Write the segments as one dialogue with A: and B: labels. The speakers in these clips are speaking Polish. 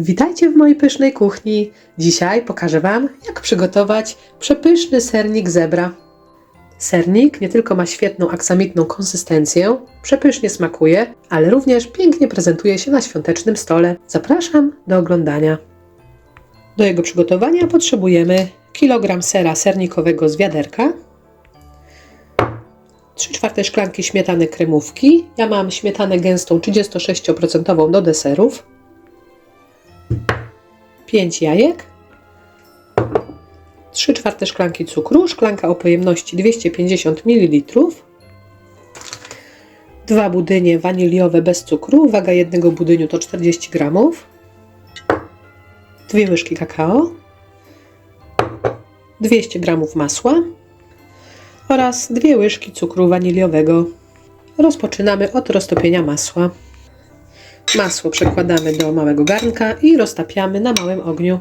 A: Witajcie w mojej pysznej kuchni. Dzisiaj pokażę Wam, jak przygotować przepyszny sernik zebra. Sernik nie tylko ma świetną aksamitną konsystencję, przepysznie smakuje, ale również pięknie prezentuje się na świątecznym stole. Zapraszam do oglądania. Do jego przygotowania potrzebujemy kilogram sera sernikowego z wiaderka, 3 czwarte szklanki śmietany kremówki. Ja mam śmietanę gęstą 36% do deserów. 5 jajek, 3 czwarte szklanki cukru, szklanka o pojemności 250 ml, 2 budynie waniliowe bez cukru, waga jednego budyniu to 40 g, 2 łyżki kakao, 200 g masła oraz 2 łyżki cukru waniliowego. Rozpoczynamy od roztopienia masła. Masło przekładamy do małego garnka i roztapiamy na małym ogniu.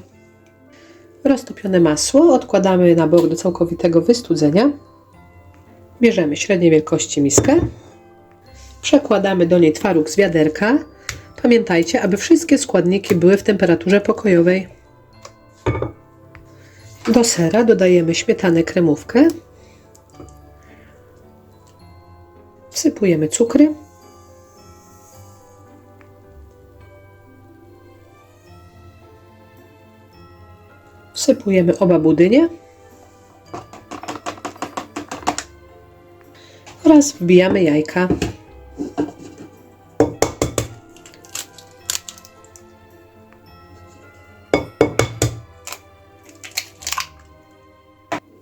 A: Roztopione masło odkładamy na bok do całkowitego wystudzenia. Bierzemy średniej wielkości miskę. Przekładamy do niej twaróg z wiaderka. Pamiętajcie, aby wszystkie składniki były w temperaturze pokojowej. Do sera dodajemy śmietanę kremówkę. Wsypujemy cukry. Wsypujemy oba budynie. Oraz wbijamy jajka.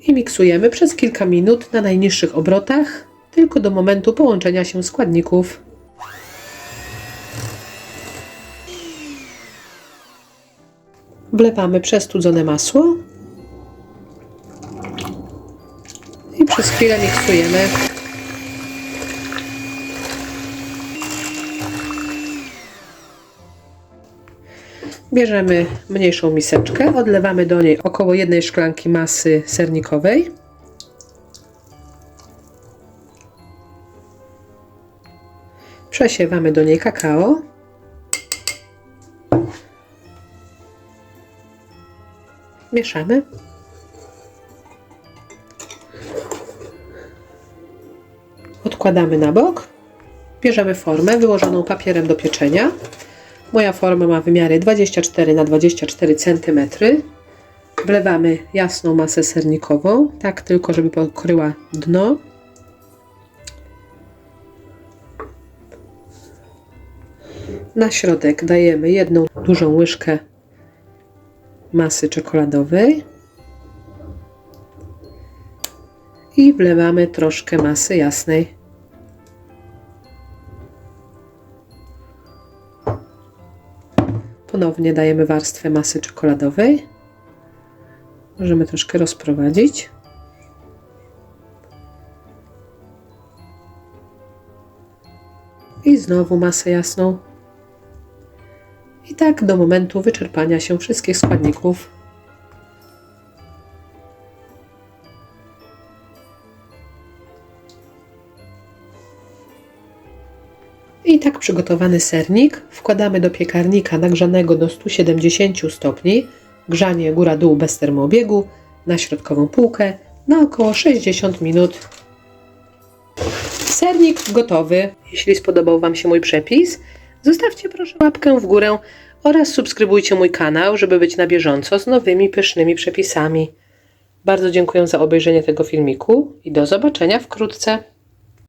A: I miksujemy przez kilka minut na najniższych obrotach, tylko do momentu połączenia się składników. Wlewamy przestudzone masło i przez chwilę miksujemy. Bierzemy mniejszą miseczkę, odlewamy do niej około jednej szklanki masy sernikowej. Przesiewamy do niej kakao. Mieszamy. Odkładamy na bok. Bierzemy formę wyłożoną papierem do pieczenia. Moja forma ma wymiary 24 na 24 cm. Wlewamy jasną masę sernikową, tak tylko żeby pokryła dno. Na środek dajemy jedną dużą łyżkę masy czekoladowej i wlewamy troszkę masy jasnej. Ponownie dajemy warstwę masy czekoladowej. Możemy troszkę rozprowadzić. I znowu masę jasną. Tak do momentu wyczerpania się wszystkich składników. I tak przygotowany sernik wkładamy do piekarnika nagrzanego do 170 stopni, grzanie góra-dół bez termoobiegu, na środkową półkę na około 60 minut. Sernik gotowy. Jeśli spodobał Wam się mój przepis, zostawcie proszę łapkę w górę oraz subskrybujcie mój kanał, żeby być na bieżąco z nowymi pysznymi przepisami. Bardzo dziękuję za obejrzenie tego filmiku i do zobaczenia wkrótce.